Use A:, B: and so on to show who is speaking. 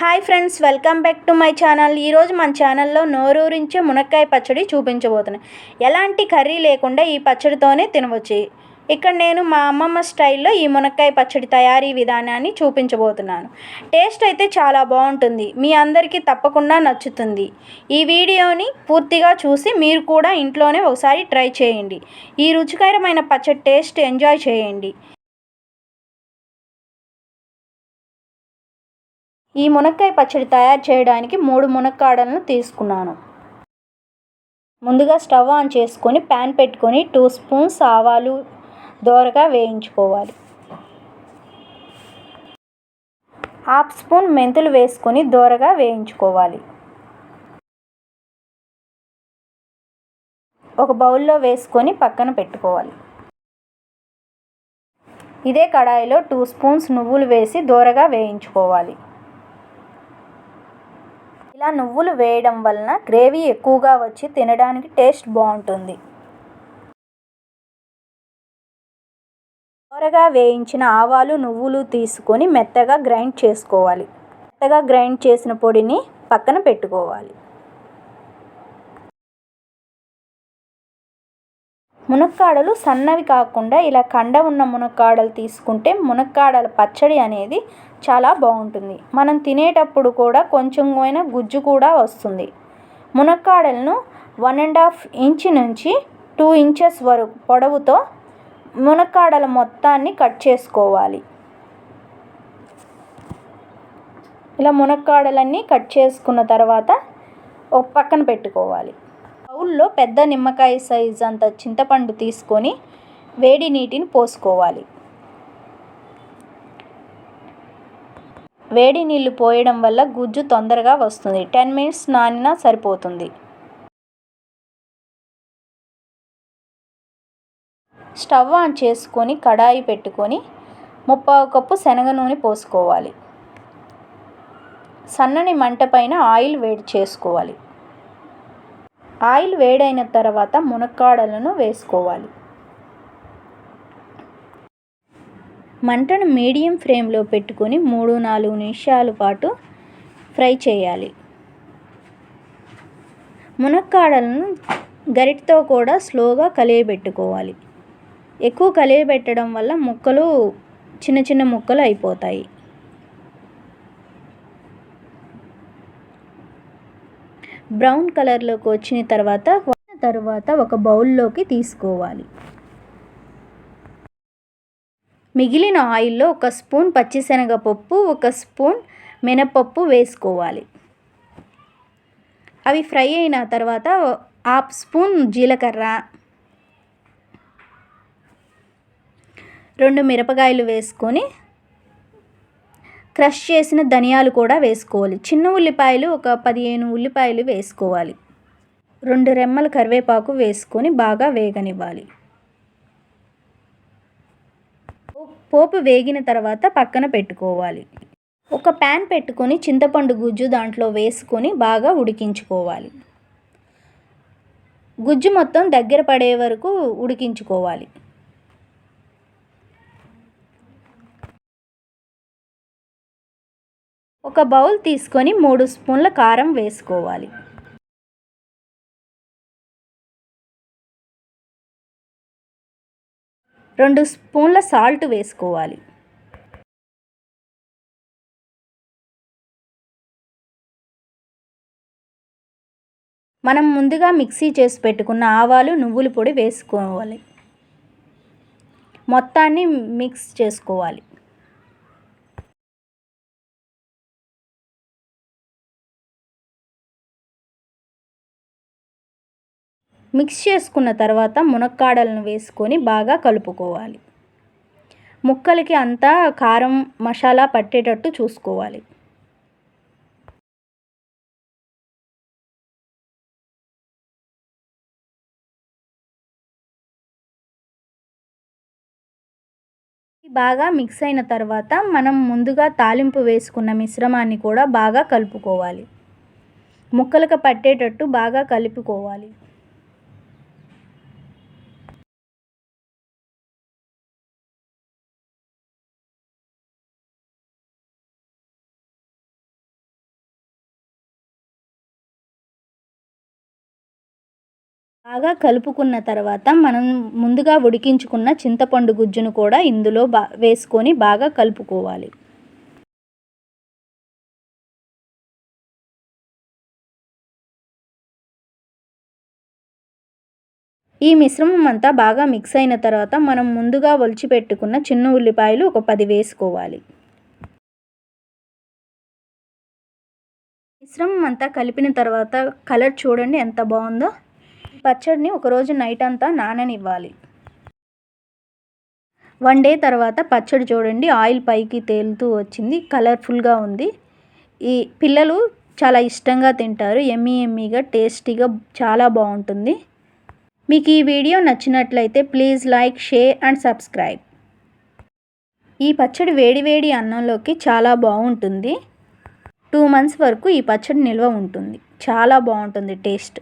A: Hi friends welcome back to my channel. ఈరోజు మన ఛానల్లో నోరూరించే మునక్కాయ పచ్చడి చూపించబోతున్నాను. ఎలాంటి కర్రీ లేకుండా ఈ పచ్చడితోనే తినవచ్చు. ఇక్కడ నేను మా అమ్మమ్మ స్టైల్లో ఈ మునక్కాయ పచ్చడి తయారీ విధానాన్ని చూపించబోతున్నాను. టేస్ట్ అయితే చాలా బాగుంటుంది. మీ అందరికీ తప్పకుండా నచ్చుతుంది. ఈ వీడియోని పూర్తిగా చూసి మీరు కూడా ఇంట్లోనే ఒకసారి ట్రై చేయండి. ఈ రుచికరమైన పచ్చడి టేస్ట్ ఎంజాయ్ చేయండి. ఈ మునక్కాయ పచ్చడి తయారు చేయడానికి మూడు మునక్కాడలను తీసుకున్నాను. ముందుగా స్టవ్ ఆన్ చేసుకొని ప్యాన్ పెట్టుకొని టూ స్పూన్స్ ఆవాలు దోరగా వేయించుకోవాలి. హాఫ్ స్పూన్ మెంతులు వేసుకొని దోరగా వేయించుకోవాలి. ఒక బౌల్లో వేసుకొని పక్కన పెట్టుకోవాలి. ఇదే కడాయిలో టూ స్పూన్స్ నువ్వులు వేసి దోరగా వేయించుకోవాలి. ఇలా నువ్వులు వేయడం వలన గ్రేవీ ఎక్కువగా వచ్చి తినడానికి టేస్ట్ బాగుంటుంది. కూరగా వేయించిన ఆవాలు నువ్వులు తీసుకొని మెత్తగా గ్రైండ్ చేసుకోవాలి. మెత్తగా గ్రైండ్ చేసిన పొడిని పక్కన పెట్టుకోవాలి. మునక్కాడలు సన్నవి కాకుండా ఇలా కండ ఉన్న మునక్కాడలు తీసుకుంటే మునక్కాడల పచ్చడి అనేది చాలా బాగుంటుంది. మనం తినేటప్పుడు కూడా కొంచెం పోయిన గుజ్జు కూడా వస్తుంది. మునక్కాడలను వన్ అండ్ హాఫ్ ఇంచ్ నుంచి టూ ఇంచెస్ వరకు పొడవుతో మునక్కాడల మొత్తాన్ని కట్ చేసుకోవాలి. ఇలా మునక్కాడలన్నీ కట్ చేసుకున్న తర్వాత ఒక పక్కన పెట్టుకోవాలి. బౌల్లో పెద్ద నిమ్మకాయ సైజ్ అంత చింతపండు తీసుకొని వేడి నీటిని పోసుకోవాలి. వేడి నీళ్ళు పోయడం వల్ల గుజ్జు తొందరగా వస్తుంది. టెన్ మినిట్స్ నానినా సరిపోతుంది. స్టవ్ ఆన్ చేసుకొని కడాయి పెట్టుకొని ముప్పావు కప్పు శనగ నూనె పోసుకోవాలి. సన్నని మంట పైన ఆయిల్ వేడి చేసుకోవాలి. ఆయిల్ వేడైన తర్వాత మునక్కాడలను వేసుకోవాలి. మంటను మీడియం ఫ్లేమ్లో పెట్టుకొని మూడు నాలుగు నిమిషాల పాటు ఫ్రై చేయాలి. మునక్కాడలను గరిటతో కూడా స్లోగా కలియబెట్టుకోవాలి. ఎక్కువ కలియబెట్టడం వల్ల ముక్కలు చిన్న చిన్న ముక్కలు అయిపోతాయి. బ్రౌన్ కలర్లోకి వచ్చిన తర్వాత తర్వాత ఒక బౌల్లోకి తీసుకోవాలి. మిగిలిన ఆయిల్లో ఒక స్పూన్ పచ్చిశనగపప్పు ఒక స్పూన్ మినపప్పు వేసుకోవాలి. అవి ఫ్రై అయిన తర్వాత హాఫ్ స్పూన్ జీలకర్ర రెండు మిరపకాయలు వేసుకొని క్రష్ చేసిన ధనియాలు కూడా వేసుకోవాలి. చిన్న ఉల్లిపాయలు ఒక పదిహేను ఉల్లిపాయలు వేసుకోవాలి. రెండు రెమ్మల కరివేపాకు వేసుకొని బాగా వేగనివ్వాలి. పోపు వేగిన తర్వాత పక్కన పెట్టుకోవాలి. ఒక ప్యాన్ పెట్టుకొని చింతపండు గుజ్జు దాంట్లో వేసుకొని బాగా ఉడికించుకోవాలి. గుజ్జు మొత్తం దగ్గర పడే వరకు ఉడికించుకోవాలి. ఒక బౌల్ తీసుకొని మూడు స్పూన్ల కారం వేసుకోవాలి. రెండు స్పూన్ల సాల్ట్ వేసుకోవాలి. మనం ముందుగా మిక్సీ చేసి పెట్టుకున్న ఆవాలు నువ్వుల పొడి వేసుకోవాలి. మొత్తాన్ని మిక్స్ చేసుకోవాలి. మిక్స్ చేసుకున్న తర్వాత మునక్కాడలను వేసుకొని బాగా కలుపుకోవాలి. ముక్కలకి అంతా కారం మసాలా పట్టేటట్టు చూసుకోవాలి. బాగా మిక్స్ అయిన తర్వాత మనం ముందుగా తాలింపు వేసుకున్న మిశ్రమాన్ని కూడా బాగా కలుపుకోవాలి. ముక్కలకు పట్టేటట్టు బాగా కలుపుకోవాలి. బాగా కలుపుకున్న తర్వాత మనం ముందుగా ఉడికించుకున్న చింతపండు గుజ్జును కూడా ఇందులో బా వేసుకొని బాగా కలుపుకోవాలి. ఈ మిశ్రమం అంతా బాగా మిక్స్ అయిన తర్వాత మనం ముందుగా ఒలిచిపెట్టుకున్న చిన్న ఉల్లిపాయలు ఒక పది వేసుకోవాలి. మిశ్రమం అంతా కలిపిన తర్వాత కలర్ చూడండి ఎంత బాగుందో. పచ్చడిని ఒకరోజు నైట్ అంతా నాననివ్వాలి. వన్ డే తర్వాత పచ్చడి చూడండి. ఆయిల్ పైకి తేలుతూ వచ్చింది. కలర్ఫుల్గా ఉంది. ఈ పిల్లలు చాలా ఇష్టంగా తింటారు. ఎమ్మీ ఎమ్మీగా టేస్టీగా చాలా బాగుంటుంది. మీకు ఈ వీడియో నచ్చినట్లయితే please like share and subscribe. ఈ పచ్చడి వేడివేడి అన్నంలోకి చాలా బాగుంటుంది. టూ మంత్స్ వరకు ఈ పచ్చడి నిల్వ ఉంటుంది. చాలా బాగుంటుంది టేస్ట్.